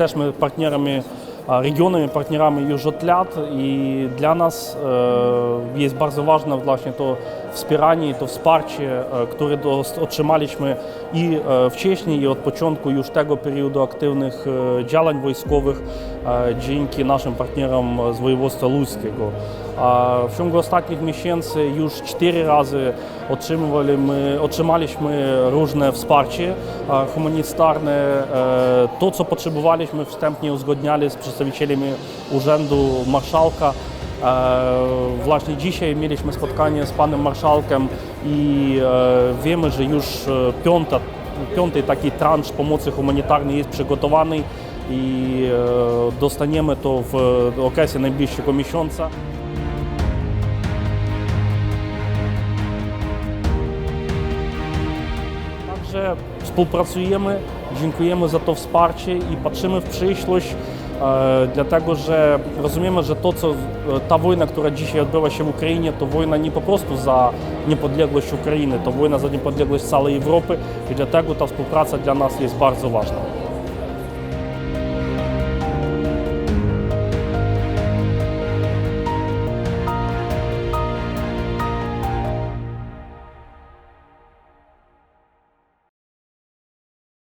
теж ми партнерами lat i dla nas e, jest bardzo ważne właśnie to wspieranie, to wsparcie, e, które otrzymaliśmy i e, wcześniej, i od początku już tego periodu aktywnych e, działań wojskowych dzięki naszym partnerom z województwa ludzkiego. W ciągu ostatnich miesięcy już cztery razy otrzymywali my, otrzymaliśmy różne wsparcie humanitarne. To, co potrzebowaliśmy, wstępnie uzgodniali z przedstawicielami Urzędu Marszałka. E, Właśnie dzisiaj mieliśmy spotkanie z panem marszałkiem i e, wiemy, że już e, piąta, piąty taki transz pomocy humanitarnej jest przygotowany i dostaniemy to w okresie najbliższego miesiąca. Także współpracujemy, dziękujemy za to wsparcie i patrzymy w przyszłość, dlatego że rozumiemy, że to, co, ta wojna, która dzisiaj odbywa się w Ukrainie, to wojna nie po prostu za niepodległość Ukrainy, to wojna za niepodległość całej Europy i dlatego ta współpraca dla nas jest bardzo ważna.